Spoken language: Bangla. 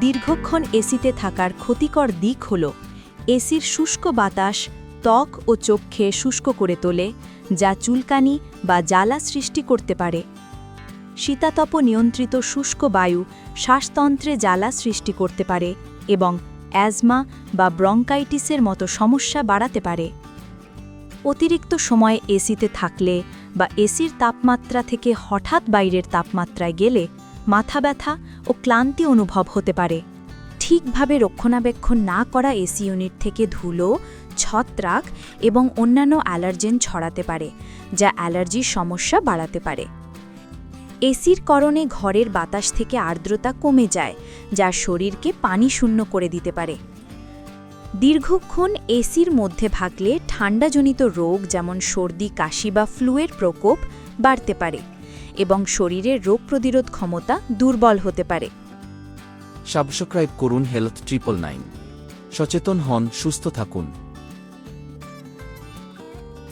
দীর্ঘক্ষণ এসিতে থাকার ক্ষতিকর দিক হল, এসির শুষ্ক বাতাস ত্বক ও চোখকে শুষ্ক করে তোলে, যা চুলকানি বা জ্বালা সৃষ্টি করতে পারে। শীতাতপ নিয়ন্ত্রিত শুষ্ক বায়ু শ্বাসতন্ত্রে জ্বালা সৃষ্টি করতে পারে এবং অ্যাজমা বা ব্রঙ্কাইটিসের মতো সমস্যা বাড়াতে পারে। অতিরিক্ত সময় এসিতে থাকলে বা এসির তাপমাত্রা থেকে হঠাৎ বাইরের তাপমাত্রায় গেলে মাথা ব্যথা ও ক্লান্তি অনুভব হতে পারে। ঠিকভাবে রক্ষণাবেক্ষণ না করা এসি ইউনিট থেকে ধুলো, ছত্রাক এবং অন্যান্য অ্যালার্জেন ছড়াতে পারে, যা অ্যালার্জির সমস্যা বাড়াতে পারে। এসির করণে ঘরের বাতাস থেকে আর্দ্রতা কমে যায়, যা শরীরকে পানি শূন্য করে দিতে পারে। দীর্ঘক্ষণ এসির মধ্যে ভাগলে ঠান্ডাজনিত রোগ যেমন সর্দি, কাশি বা ফ্লুয়ের প্রকোপ বাড়তে পারে। এবং শরীরের রোগ প্রতিরোধ ক্ষমতা দুর্বল হতে পারে। সাবস্ক্রাইব করুন হেলথ ট্রিপল নাইন। সচেতন হন, সুস্থ থাকুন।